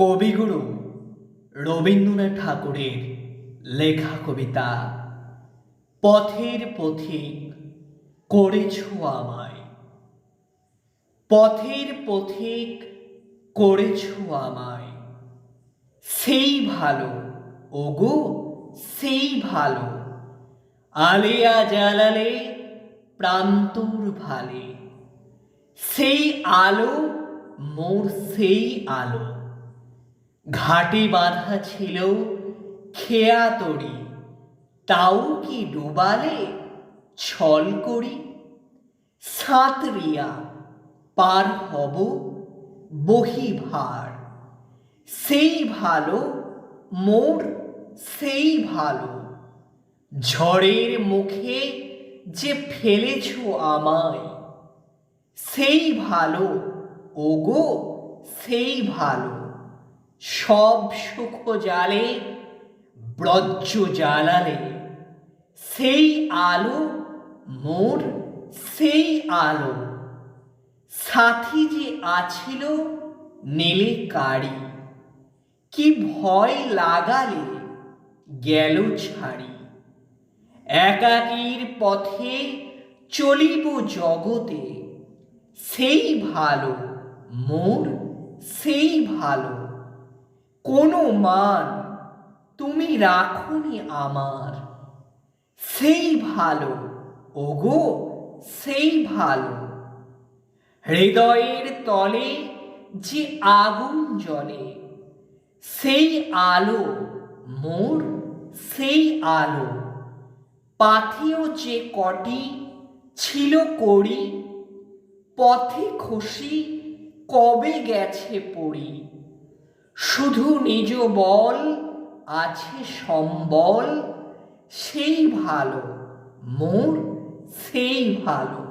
কবিগুরু রবীন্দ্রনাথ ঠাকুরের লেখা কবিতা, পথের পথিক করেছ আমায়। পথের পথিক করেছ আমায়। সেই ভালো, ওগো, সেই ভালো আলিয়া জ্বালালে প্রান্তর ভালে। সেই আলো, মোর সেই আলো। ঘাটে বাঁধা ছিল খেয়া তরি, তাও কি ডুবালে ছল করি? সাঁতরিয়া পার হব বহি ভার সেই ভালো মোর সেই ভালো। ঝড়ের মুখে যে ফেলেছ আমায়, সেই ভালো, ওগো সেই ভালো। সব সুখ জালে ব্রজ্জ জ্বালালে। সেই আলো মোর, সেই আলো। সাথী যে আছিল, নীলে কারি কি ভয় লাগালে গেল ছাড়ি। একাকীর পথে চলিব জগতে, সেই ভালো মোর, সেই ভালো। কোনো মান তুমি রাখনি আমার। সেই ভালো, ওগো, সেই ভালো। হৃদয়ের তলে যে আগুন জ্বলে, সেই আলো মোর সেই আলো। পাথেও যে কটি ছিল করি পথে খুশি কবে গেছে পড়ি। শুধু নিজ বল আছে সম্বল সেই ভালো মোর সেই ভালো।